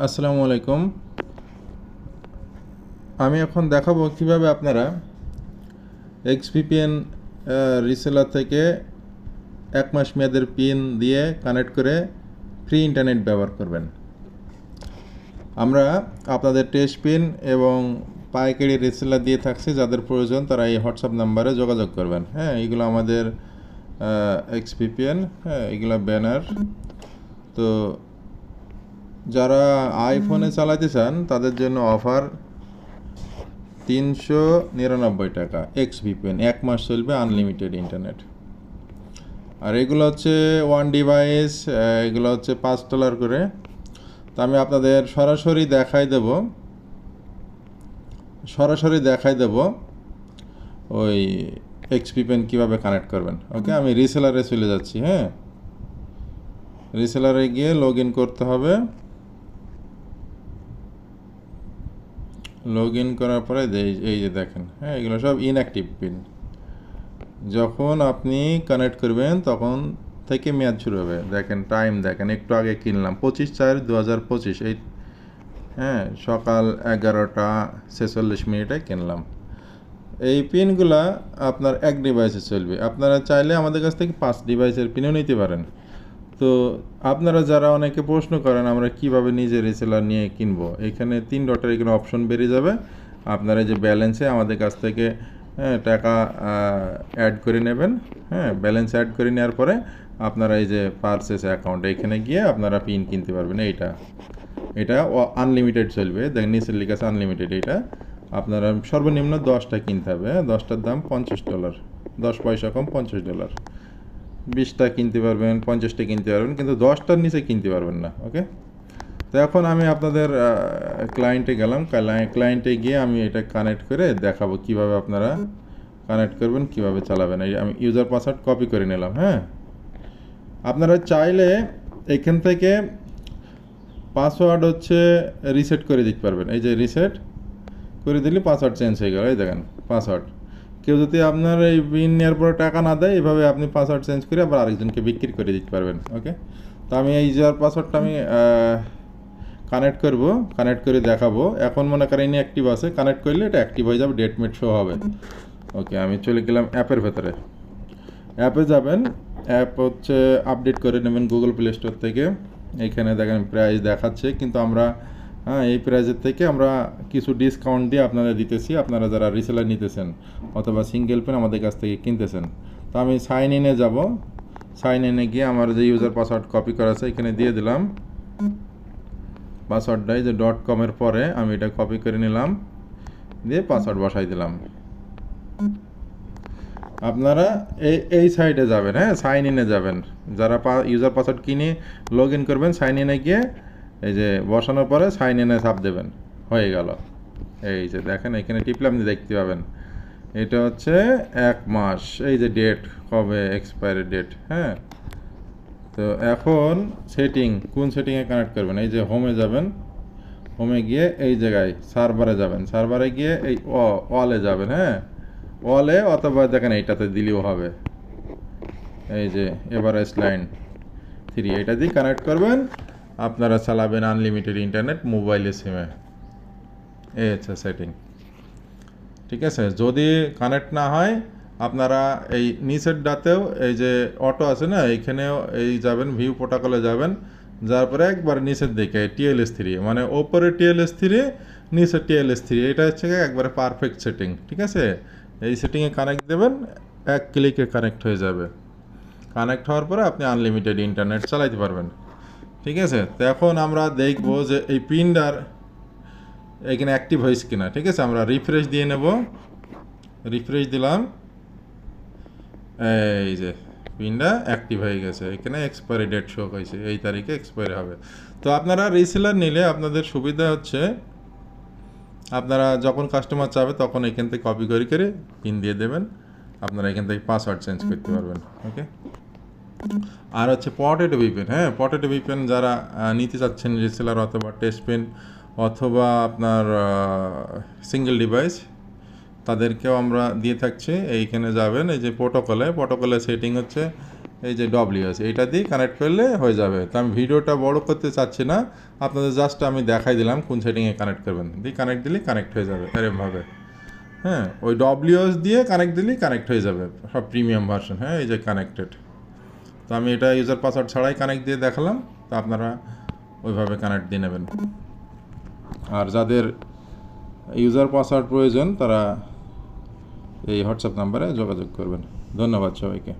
আসসালামু আলাইকুম। আমি এখন দেখাবো কীভাবে আপনারা এক্সভিপিএন রিসেলার থেকে এক মাস মেয়াদের পিন দিয়ে কানেক্ট করে ফ্রি ইন্টারনেট ব্যবহার করবেন। আমরা আপনাদের টেস্ট পিন এবং পাইকারি রিসেলার দিয়ে থাকছি, যাদের প্রয়োজন তারা এই হোয়াটসঅ্যাপ নাম্বারে যোগাযোগ করবেন। হ্যাঁ এগুলো আমাদের এক্সভিপিএন হ্যাঁ এগুলো ব্যানার তো যারা আইফোনে চালাতে চান তাদের জন্য অফার তিনশো নিরানব্বই টাকা এক্স ভিপিএন এক মাস চলবে আনলিমিটেড ইন্টারনেট আর এগুলো হচ্ছে ওয়ান ডিভাইস এগুলো হচ্ছে পাঁচ ডলার করে। তো আমি আপনাদের সরাসরি দেখাই দেব। সরাসরি দেখাই দেব ওই এক্স ভিপিএন কীভাবে কানেক্ট করবেন। ওকে আমি রিসেলারে চলে যাচ্ছি হ্যাঁ? রিসেলারে গিয়ে লগ ইন করতে হবে। লগ ইন করার পরে এই- যে দেখেন হ্যাঁ এগুলো সব ইনঅ্যাক্টিভ পিন যখন আপনি কানেক্ট করবেন, তখন থেকে মেয়াদ শুরু হবে। দেখেন টাইম দেখেন, একটু আগে কিনলাম, পঁচিশ চার দু হাজার পঁচিশ, এই হ্যাঁ সকাল এগারোটা ছেচল্লিশ মিনিটে কিনলাম। এই পিনগুলা আপনার এক ডিভাইসে চলবে। আপনারা চাইলে আমাদের কাছ থেকে পাঁচ ডিভাইসের পিনও নিতে পারেন। তো আপনারা যারা অনেকে প্রশ্ন করেন আমরা কীভাবে নিজে রিসেলার নিয়ে কিনবো? এখানে তিন ডটের এখানে অপশন বেরিয়ে যাবে। আপনারা যে ব্যালেন্সে আমাদের কাছ থেকে হ্যাঁ, টাকা অ্যাড করে নেবেন। হ্যাঁ ব্যালেন্স অ্যাড করে নেওয়ার পরে আপনারা এই যে পার্সেস অ্যাকাউন্ট এখানে গিয়ে আপনারা পিন কিনতে পারবেন এইটা। এটা আনলিমিটেড চলবে। দেখেন নিচের লিখে আছে আনলিমিটেড এটা আপনারা সর্বনিম্ন দশটা কিনতে হবে। হ্যাঁ? দশটার দাম পঞ্চাশ ডলার দশ পয়সা কম পঞ্চাশ ডলার বিশটা কিনতে পারবেন, পঞ্চাশটা কিনতে পারবেন, কিন্তু দশটার নিচে কিনতে পারবেন না, ওকে? তো এখন আমি আপনাদের ক্লায়েন্টে গেলাম ক্লায়েন্টে গিয়ে আমি এটা কানেক্ট করে দেখাবো কীভাবে আপনারা কানেক্ট করবেন, কীভাবে চালাবেন। এই আমি ইউজার পাসওয়ার্ড কপি করে নিলাম হ্যাঁ? আপনারা চাইলে এখান থেকে পাসওয়ার্ড হচ্ছে রিসেট করে দিতে পারবেন। এই যে রিসেট করে দিলে পাসওয়ার্ড চেঞ্জ হয়ে গেল, এই দেখেন পাসওয়ার্ড কেউ যদি আপনার এই পিন নেওয়ার পরে টাকা না দেয়, এভাবে আপনি পাসওয়ার্ড চেঞ্জ করে আবার আরেকজনকে বিক্রি করে দিতে পারবেন ওকে তো আমি এই যার পাসওয়ার্ডটা আমি কানেক্ট করব কানেক্ট করে দেখাবো। এখন মনে করেন অ্যাক্টিভ আছে কানেক্ট করলে এটা অ্যাক্টিভ হয়ে যাবে ডেট মেট শো হবে। ওকে আমি চলে গেলাম অ্যাপের ভেতরে। অ্যাপে যাবেন, অ্যাপ হচ্ছে আপডেট করে নেবেন গুগল প্লে স্টোর থেকে। এইখানে দেখেন প্রাইস দেখাচ্ছে, কিন্তু আমরা হ্যাঁ এই প্রাইজের থেকে আমরা কিছু ডিসকাউন্ট দিয়ে আপনারা দিতেছি। আপনারা যারা রিসেলার নিতেছেন অথবা সিঙ্গেল পেন আমাদের কাছ থেকে কিনতেছেন। তো আমি সাইন ইনে যাব। সাইন ইনে গিয়ে আমার যে ইউজার পাসওয়ার্ড কপি করা আছে, এখানে দিয়ে দিলাম। পাসওয়ার্ডটা এই যে ডট কমের পরে আমি এটা কপি করে নিলাম। দিয়ে পাসওয়ার্ড বসাই দিলাম। আপনারা এই এই সাইডে যাবেন হ্যাঁ সাইন ইনে যাবেন। যারা ইউজার পাসওয়ার্ড কিনে লগ ইন করবেন সাইন ইনে গিয়ে এই যে বসানোর পরে সাইন এনে ছাপ দেবেন। হয়ে গেল। এই যে দেখেন, এখানে টিপলে আপনি দেখতে পাবেন। এটা হচ্ছে এক মাস। এই যে ডেট কবে এক্সপায়ারি ডেট হ্যাঁ? তো এখন সেটিং কোন সেটিংয়ে কানেক্ট করবেন? এই যে হোমে যাবেন। হোমে গিয়ে এই জায়গায় সার্ভারে যাবেন। সার্ভারে গিয়ে এই ওয়ালে যাবেন হ্যাঁ? ওয়ালে অথবা দেখেন এইটাতে দিলেও হবে। এই যে এভারেস্ট লাইন থ্রি এটা দিয়ে কানেক্ট করবেন। আপনারা চালাবেন আনলিমিটেড ইন্টারনেট মোবাইলে সিমে এই হচ্ছে সেটিং ঠিক আছে? যদি কানেক্ট না হয়, আপনারা এই নিচের ডাতেও এই যে অটো আছে না, এইখানেও এই যাবেন ভিউ প্রোটোকলে যাবেন। যার পরে একবার নিচের দিকে টিএলএস থ্রি মানে ওপরে টিএলএস থ্রি নিচে টিএলএস থ্রি এটা হচ্ছে একবারে পারফেক্ট সেটিং ঠিক আছে? এই সেটিংয়ে কানেক্ট দেবেন, এক ক্লিকে কানেক্ট হয়ে যাবে। কানেক্ট হওয়ার পরে আপনি আনলিমিটেড ইন্টারনেট চালাইতে পারবেন। ঠিক আছে? তো এখন আমরা দেখব যে এই পিনটার এখানে অ্যাক্টিভ হয়েছে কিনা, ঠিক আছে? আমরা রিফ্রেশ দিয়ে নেব। রিফ্রেশ দিলাম। এই যে পিনটা অ্যাক্টিভ হয়ে গেছে। এখানে এক্সপায়ারি ডেট শো হয়েছে এই তারিখে এক্সপায়ারি হবে। তো আপনারা রিসেলার নিলে আপনাদের সুবিধা হচ্ছে, আপনারা যখন কাস্টমার চাবে তখন এখান থেকে কপি করে করে পিন দিয়ে দেবেন। আপনারা এখান থেকে পাসওয়ার্ড চেঞ্জ করতে পারবেন। ওকে আর হচ্ছে পটেটো ভিপেন হ্যাঁ? পটেটো ভিপেন যারা নিতে চাচ্ছেন রিসেলার অথবা টেস্ট পেন অথবা আপনার সিঙ্গেল ডিভাইস তাদেরকেও আমরা দিয়ে থাকছি। এইখানে যাবেন, এই যে প্রোটোকলে প্রোটোকলে সেটিং হচ্ছে এই যে ডব্লিউএস এইটা দিয়ে কানেক্ট করলে হয়ে যাবে। তো আমি ভিডিওটা বড় করতে চাচ্ছি না। আপনাদের জাস্ট আমি দেখাই দিলাম কোন সেটিংয়ে কানেক্ট করবেন। দিয়ে কানেক্ট দিলেই কানেক্ট হয়ে যাবে এরমভাবে। হ্যাঁ? ওই ডব্লিউএস দিয়ে কানেক্ট দিলেই কানেক্ট হয়ে যাবে। সব প্রিমিয়াম ভার্সন হ্যাঁ? এই যে কানেক্টেড তো আমি এটা ইউজার পাসওয়ার্ড ছাড়াই কানেক্ট দিয়ে দেখালাম, তো আপনারা ওইভাবে কানেক্ট দিয়ে নেবেন। আর যাদের ইউজার পাসওয়ার্ড প্রয়োজন, তারা এই হোয়াটসঅ্যাপ নাম্বারে যোগাযোগ করবেন। ধন্যবাদ সবাইকে।